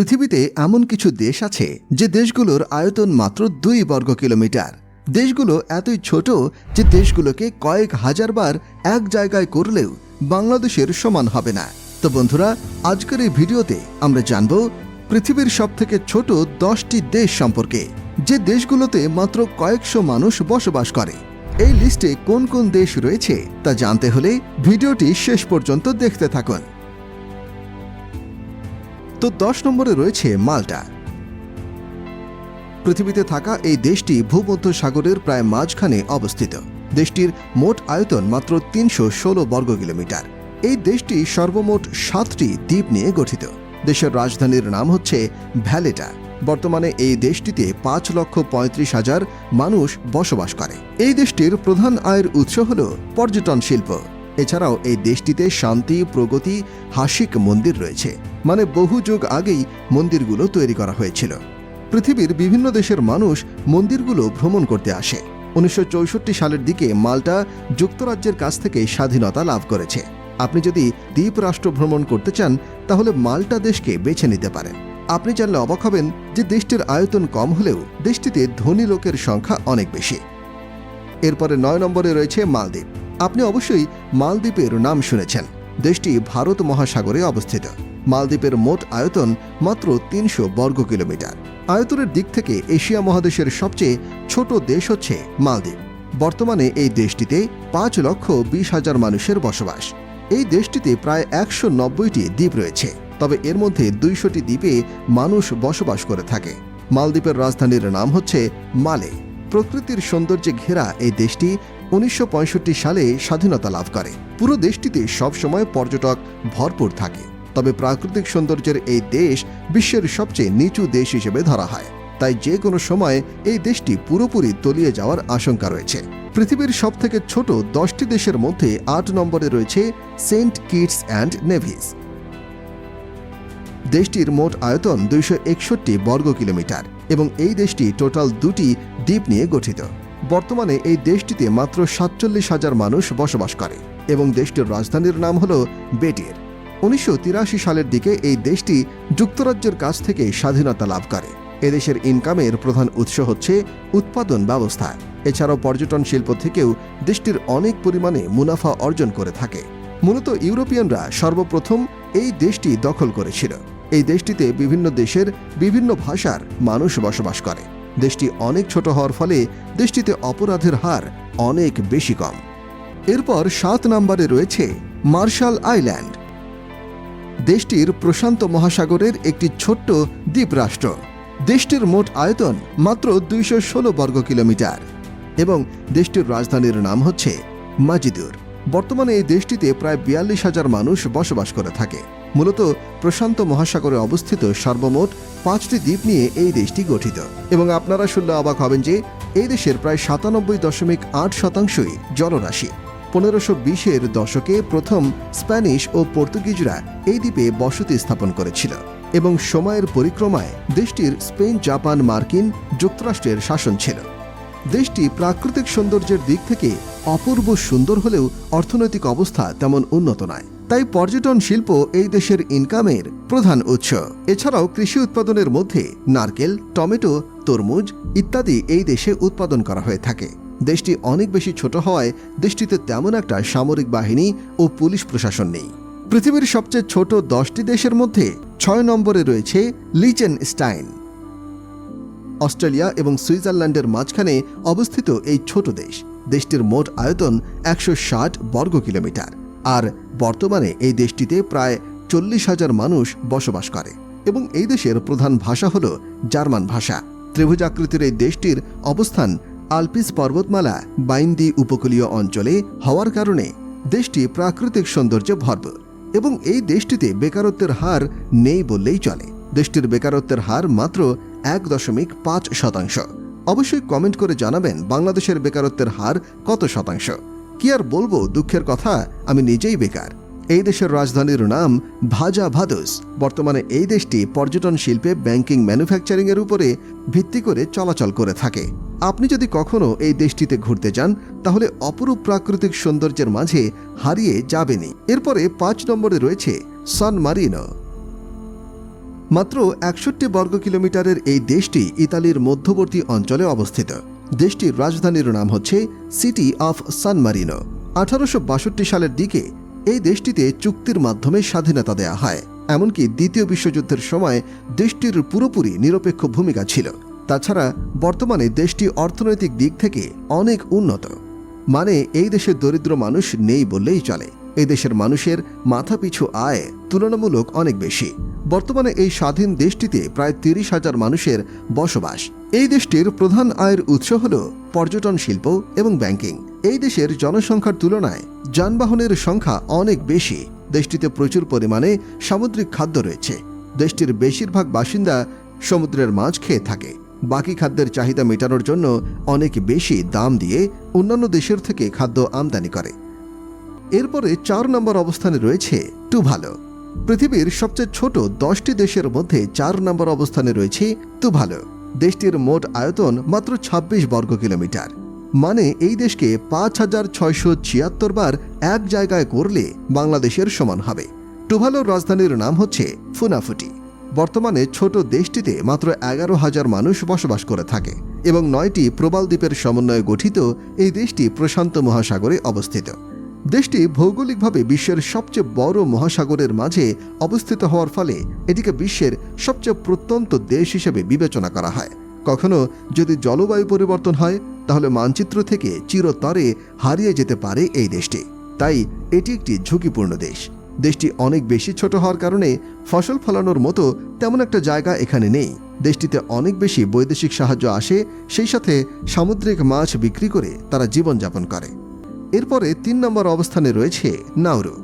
পৃথিবীতে এমন কিছু দেশ আছে যে দেশগুলোর আয়তন মাত্র দুই বর্গ কিলোমিটার। দেশগুলো এতই ছোট যে দেশগুলোকে কয়েক হাজার বার এক জায়গায় করলেও বাংলাদেশের সমান হবে না। তো বন্ধুরা, আজকের এই ভিডিওতে আমরা জানব পৃথিবীর সবথেকে ছোট দশটি দেশ সম্পর্কে, যে দেশগুলোতে মাত্র কয়েকশো মানুষ বসবাস করে। এই লিস্টে কোন কোন দেশ রয়েছে তা জানতে হলে ভিডিওটি শেষ পর্যন্ত দেখতে থাকুন। তো দশ নম্বরে রয়েছে মাল্টা। পৃথিবীতে থাকা এই দেশটি ভূমধ্য সাগরের প্রায় মাঝখানে অবস্থিত। দেশটির মোট আয়তন মাত্র তিনশো ষোলো বর্গ কিলোমিটার। এই দেশটি সর্বমোট সাতটি দ্বীপ নিয়ে গঠিত। দেশের রাজধানীর নাম হচ্ছে ভ্যালেটা। বর্তমানে এই দেশটিতে পাঁচ লক্ষ পঁয়ত্রিশ হাজার মানুষ বসবাস করে। এই দেশটির প্রধান আয়ের উৎস হল পর্যটন শিল্প। এছাড়াও এই দেশটিতে শান্তি, প্রগতি, হাসিক মন্দির রয়েছে। মানে বহু যুগ আগেই মন্দিরগুলো তৈরি করা হয়েছিল। পৃথিবীর বিভিন্ন দেশের মানুষ মন্দিরগুলো ভ্রমণ করতে আসে। উনিশশো চৌষট্টি সালের দিকে মাল্টা যুক্তরাজ্যের কাছ থেকে স্বাধীনতা লাভ করেছে। আপনি যদি দ্বীপ রাষ্ট্র ভ্রমণ করতে চান, তাহলে মাল্টা দেশকে বেছে নিতে পারেন। আপনি জানলে অবাক হবেন যে দেশটির আয়তন কম হলেও দেশটিতে ধনী লোকের সংখ্যা অনেক বেশি। এরপরে নয় নম্বরে রয়েছে মালদ্বীপ। আপনি অবশ্যই মালদ্বীপের নাম শুনেছেন। দেশটি ভারত মহাসাগরে অবস্থিত। মালদ্বীপের মোট আয়তন মাত্র তিনশো বর্গ কিলোমিটার। আয়তনের দিক থেকে এশিয়া মহাদেশের সবচেয়ে ছোট দেশ হচ্ছে মালদ্বীপ। বর্তমানে এই দেশটিতে পাঁচ লক্ষ বিশ হাজার মানুষের বসবাস। এই দেশটিতে প্রায় একশো নব্বইটি দ্বীপ রয়েছে। তবে এর মধ্যে দুইশোটি দ্বীপে মানুষ বসবাস করে থাকে। মালদ্বীপের রাজধানীর নাম হচ্ছে মালে। প্রকৃতির সৌন্দর্যে ঘেরা এই দেশটি উনিশশো পঁয়ষট্টি সালে স্বাধীনতা লাভ করে। পুরো দেশটিতে সবসময় পর্যটক ভরপুর থাকে। তবে প্রাকৃতিক সৌন্দর্যের এই দেশ বিশ্বের সবচেয়ে নিচু দেশ হিসেবে ধরা হয়। তাই যে কোনো সময় এই দেশটি পুরোপুরি তলিয়ে যাওয়ার আশঙ্কা রয়েছে। পৃথিবীর সবথেকে ছোট দশটি দেশের মধ্যে আট নম্বরে রয়েছে সেন্ট কিটস অ্যান্ড নেভিস। দেশটির মোট আয়তন দুইশো একষট্টি বর্গ কিলোমিটার এবং এই দেশটি টোটাল দুটি দ্বীপ নিয়ে গঠিত। বর্তমানে এই দেশটিতে মাত্র সাতচল্লিশ হাজার মানুষ বসবাস করে এবং দেশটির রাজধানীর নাম হল বেটির। উনিশশো তিরাশি সালের দিকে এই দেশটি যুক্তরাজ্যের কাছ থেকে স্বাধীনতা লাভ করে। এদেশের ইনকামের প্রধান উৎস হচ্ছে উৎপাদন ব্যবস্থা। এছাড়াও পর্যটন শিল্প থেকেও দেশটির অনেক পরিমাণে মুনাফা অর্জন করে থাকে। মূলত ইউরোপিয়ানরা সর্বপ্রথম এই দেশটি দখল করেছিল। এই দেশটিতে বিভিন্ন দেশের বিভিন্ন ভাষার মানুষ বসবাস করে। দেশটি অনেক ছোট হওয়ার ফলে দেশটিতে অপরাধের হার অনেক বেশি কম। এরপর সাত নম্বরে রয়েছে মার্শাল আইল্যান্ড। দেশটির প্রশান্ত মহাসাগরের একটি ছোট্ট দ্বীপরাষ্ট্র। দেশটির মোট আয়তন মাত্র দুইশো ষোলো বর্গ কিলোমিটার এবং দেশটির রাজধানীর নাম হচ্ছে মাজিদুর। বর্তমানে এই দেশটিতে প্রায় বিয়াল্লিশ হাজার মানুষ বসবাস করে থাকে। মূলত প্রশান্ত মহাসাগরে অবস্থিত সর্বমোট পাঁচটি দ্বীপ নিয়ে এই দেশটি গঠিত। এবং আপনারা শুনলে অবাক হবেন যে, এই দেশের প্রায় সাতানব্বই দশমিক আট শতাংশই জলরাশি। পনেরোশো বিশের দশকে প্রথম স্প্যানিশ ও পর্তুগিজরা এই দ্বীপে বসতি স্থাপন করেছিল এবং সময়ের পরিক্রমায় দেশটির স্পেন, জাপান, মার্কিন যুক্তরাষ্ট্রের শাসন ছিল। দেশটি প্রাকৃতিক সৌন্দর্যের দিক থেকে অপূর্ব সুন্দর হলেও অর্থনৈতিক অবস্থা তেমন উন্নত নয়। তাই পর্যটন শিল্প এই দেশের ইনকামের প্রধান উৎস। এছাড়াও কৃষি উৎপাদনের মধ্যে নারকেল, টমেটো, তরমুজ ইত্যাদি এই দেশে উৎপাদন করা হয়ে থাকে। দেশটি অনেক বেশি ছোট হওয়ায় দেশটিতে তেমন একটা সামরিক বাহিনী ও পুলিশ প্রশাসন নেই। পৃথিবীর সবচেয়ে ছোট দশটি দেশের মধ্যে ছয় নম্বরে রয়েছে লিচেন স্টাইন অস্ট্রেলিয়া এবং সুইজারল্যান্ডের মাঝখানে অবস্থিত এই ছোট দেশ। দেশটির মোট আয়তন একশো ষাট বর্গ কিলোমিটার আর বর্তমানে এই দেশটিতে প্রায় চল্লিশ হাজার মানুষ বসবাস করে এবং এই দেশের প্রধান ভাষা হল জার্মান ভাষা। ত্রিভুজাকৃতির এই দেশটির অবস্থান আলপিস পর্বতমালা বাইন্দি উপকূলীয় অঞ্চলে হওয়ার কারণে দেশটি প্রাকৃতিক সৌন্দর্যে ভরপুর এবং এই দেশটিতে বেকারত্বের হার নেই বললেই চলে। দেশটির বেকারত্বের হার মাত্র এক দশমিক পাঁচ শতাংশ। অবশ্যই কমেন্ট করে জানাবেন বাংলাদেশের বেকারত্বের হার কত শতাংশ। কি আর বলব, দুঃখের কথা, আমি নিজেই বেকার। এই দেশের রাজধানীর নাম ভাজা ভাদুস। বর্তমানে এই দেশটি পর্যটন শিল্পে ব্যাংকিং ম্যানুফ্যাকচারিং এর উপরে ভিত্তি করে চলাচল করে থাকে। আপনি যদি কখনো এই দেশটিতে ঘুরতে যান, তাহলে অপরূপ প্রাকৃতিক সৌন্দর্যের মাঝে হারিয়ে যাবেনি এরপরে পাঁচ নম্বরে রয়েছে সান মারিনো। মাত্র একষট্টি বর্গ কিলোমিটারের এই দেশটি ইতালির মধ্যবর্তী অঞ্চলে অবস্থিত। দেশটির রাজধানীর নাম হচ্ছে সিটি অফ সান মারিনো। আঠারোশো বাষট্টি সালের দিকে এই দেশটিতে চুক্তির মাধ্যমে স্বাধীনতা দেয়া হয়। এমনকি দ্বিতীয় বিশ্বযুদ্ধের সময় দেশটির পুরোপুরি নিরপেক্ষ ভূমিকা ছিল। তাছাড়া বর্তমানে দেশটি অর্থনৈতিক দিক থেকে অনেক উন্নত। মানে এই দেশের দরিদ্র মানুষ নেই বললেই চলে। এই দেশের মানুষের মাথাপিছু আয় তুলনামূলক অনেক বেশি। বর্তমানে এই স্বাধীন দেশটিতে প্রায় তিরিশ হাজার মানুষের বসবাস। এই দেশটির প্রধান আয়ের উৎস হল পর্যটন শিল্প এবং ব্যাংকিং এই দেশের জনসংখ্যার তুলনায় যানবাহনের সংখ্যা অনেক বেশি। দেশটিতে প্রচুর পরিমাণে সামুদ্রিক খাদ্য রয়েছে। দেশটির বেশিরভাগ বাসিন্দা সমুদ্রের মাছ খেয়ে থাকে। বাকি খাদ্যের চাহিদা মেটানোর জন্য অনেক বেশি দাম দিয়ে অন্যান্য দেশের থেকে খাদ্য আমদানি করে। এরপরে চার নম্বর অবস্থানে রয়েছে টুভালো। পৃথিবীর সবচেয়ে ছোট দশটি দেশের মধ্যে চার নম্বর অবস্থানে রয়েছে তুভালো। দেশটির মোট আয়তন মাত্র ২৬ বর্গ কিলোমিটার। মানে এই দেশকে পাঁচ হাজার ছয়শো ছিয়াত্তর বার এক জায়গায় করলে বাংলাদেশের সমান হবে। টুভালোর রাজধানীর নাম হচ্ছে ফুনাফুটি। বর্তমানে ছোট দেশটিতে মাত্র এগারো হাজার মানুষ বসবাস করে থাকে এবং নয়টি প্রবাল দ্বীপের সমন্বয়ে গঠিত এই দেশটি প্রশান্ত মহাসাগরে অবস্থিত। দেশটি ভৌগোলিকভাবে বিশ্বের সবচেয়ে বড় মহাসাগরের মাঝে অবস্থিত হওয়ার ফলে এটিকে বিশ্বের সবচেয়ে প্রত্যন্ত দেশ হিসেবে বিবেচনা করা হয়। কখনো যদি জলবায়ু পরিবর্তন হয়, তাহলে মানচিত্র থেকে চিরতরে হারিয়ে যেতে পারে এই দেশটি। তাই এটি একটি ঝুঁকিপূর্ণ দেশ। দেশটি অনেক বেশি ছোট হওয়ার কারণে ফসল ফলানোর মতো তেমন একটা জায়গা এখানে নেই। দেশটিতে অনেক বেশি বৈদেশিক সাহায্য আসে, সেই সাথে সামুদ্রিক মাছ বিক্রি করে তারা জীবনযাপন করে। এরপরে তিন নম্বর অবস্থানে রয়েছে নাউরু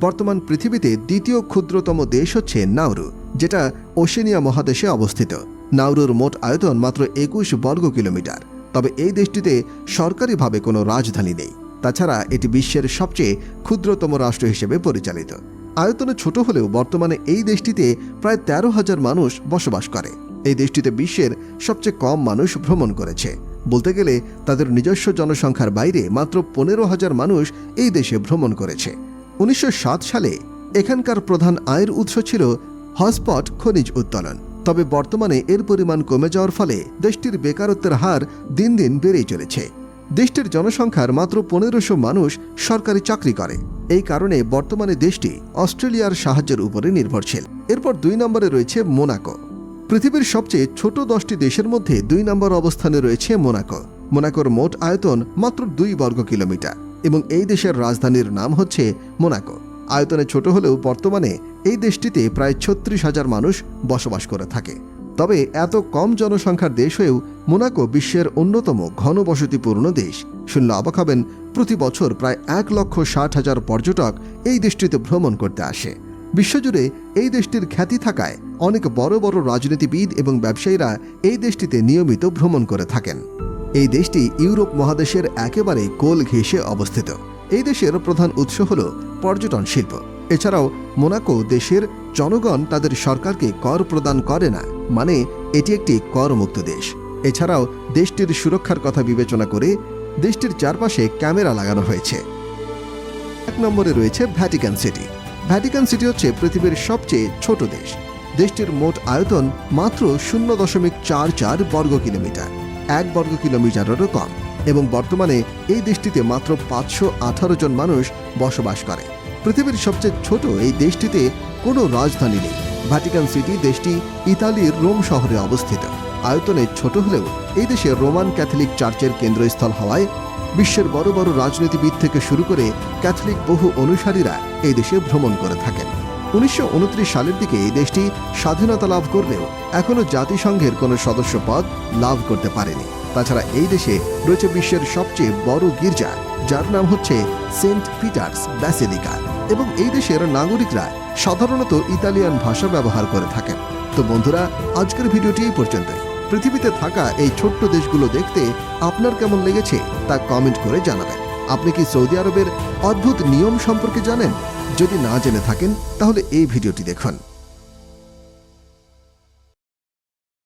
বর্তমান পৃথিবীতে দ্বিতীয় ক্ষুদ্রতম দেশ হচ্ছে নাউরু যেটা ওশেনিয়া মহাদেশে অবস্থিত। নাউরুর মোট আয়তন মাত্র একুশ বর্গ কিলোমিটার। তবে এই দেশটিতে সরকারিভাবে কোনো রাজধানী নেই। তাছাড়া এটি বিশ্বের সবচেয়ে ক্ষুদ্রতম রাষ্ট্র হিসেবে পরিচালিত। আয়তনে ছোট হলেও বর্তমানে এই দেশটিতে প্রায় তেরো হাজার মানুষ বসবাস করে। এই দেশটিতে বিশ্বের সবচেয়ে কম মানুষ ভ্রমণ করেছে। বলতে গেলে তাদের নিজস্ব জনসংখ্যার বাইরে মাত্র পনেরো হাজার মানুষ এই দেশে ভ্রমণ করেছে। উনিশশো সাত সালে এখানকার প্রধান আয়ের উৎস ছিল হসপট খনিজ উত্তোলন। তবে বর্তমানে এর পরিমাণ কমে যাওয়ার ফলে দেশটির বেকারত্বের হার দিন দিন বেড়েই চলেছে। দেশটির জনসংখ্যার মাত্র পনেরোশো মানুষ সরকারি চাকরি করে। এই কারণে বর্তমানে দেশটি অস্ট্রেলিয়ার সাহায্যের উপরে নির্ভরশীল। এরপর দুই নম্বরে রয়েছে মোনাকো। পৃথিবীর সবচেয়ে ছোট দশটি দেশের মধ্যে দুই নম্বর অবস্থানে রয়েছে মোনাকো। মোনাকোর মোট আয়তন মাত্র দুই বর্গ কিলোমিটার এবং এই দেশের রাজধানীর নাম হচ্ছে মোনাকো। আয়তনে ছোট হলেও বর্তমানে এই দেশটিতে প্রায় ছত্রিশ হাজার মানুষ বসবাস করে থাকে। তবে এত কম জনসংখ্যার দেশ হয়েও মোনাকো বিশ্বের অন্যতম ঘনবসতিপূর্ণ দেশ। শুনলে অবাক হবেন, প্রতি বছর প্রায় এক লক্ষ ষাট হাজার পর্যটক এই দেশটিতে ভ্রমণ করতে আসে। বিশ্বজুড়ে এই দেশটির খ্যাতি থাকায় অনেক বড় বড় রাজনীতিবিদ এবং ব্যবসায়ীরা এই দেশটিতে নিয়মিত ভ্রমণ করে থাকেন। এই দেশটি ইউরোপ মহাদেশের একেবারে কোল ঘেঁষে অবস্থিত। এই দেশের প্রধান উৎস হল পর্যটন শিল্প। এছাড়াও মোনাকো দেশের জনগণ তাদের সরকারকে কর প্রদান করে না মানে এটি একটি করমুক্ত দেশ। এছাড়াও দেশটির সুরক্ষার কথা বিবেচনা করে দেশটির চারপাশে ক্যামেরা লাগানো হয়েছে। এক নম্বরে রয়েছে ভ্যাটিকান সিটি। ভ্যাটিকান সিটি হচ্ছে পৃথিবীর সবচেয়ে ছোট দেশ। দেশটির মোট আয়তন মাত্র শূন্য দশমিক চার চার বর্গ কিলোমিটার, এক বর্গ কিলোমিটারেরও কম, এবং বর্তমানে এই দেশটিতে মাত্র পাঁচশো আঠারো জন মানুষ বসবাস করে। পৃথিবীর সবচেয়ে ছোট এই দেশটিতে কোনো রাজধানী নেই। ভ্যাটিকান সিটি দেশটি ইতালির রোম শহরে অবস্থিত। আয়তনে ছোট হলেও এই দেশে রোমান ক্যাথলিক চার্চের কেন্দ্রস্থল হওয়ায় বিশ্বের বড় বড় রাজনীতিবিদ থেকে শুরু করে ক্যাথলিক বহু অনুসারীরা এই দেশে ভ্রমণ করে থাকেন। উনিশশো উনত্রিশ সালের দিকে এই দেশটি স্বাধীনতা লাভ করলেও এখনও জাতিসংঘের কোনো সদস্য পদ লাভ করতে পারেনি। তাছাড়া এই দেশে রয়েছে বিশ্বের সবচেয়ে বড় গির্জা, যার নাম হচ্ছে সেন্ট পিটার্স ব্যাসিলিকা এবং এই দেশের নাগরিকরা সাধারণত ইতালিয়ান ভাষা ব্যবহার করে থাকেন। তো বন্ধুরা, আজকের ভিডিওটি এই পর্যন্তই। পৃথিবীতে থাকা এই ছোট্ট দেশগুলো দেখতে আপনার কেমন লেগেছে তা কমেন্ট করে জানাবেন। আপনি কি সৌদি আরবের অদ্ভুত নিয়ম সম্পর্কে জানেন? যদি না জেনে থাকেন, তাহলে এই ভিডিওটি দেখুন।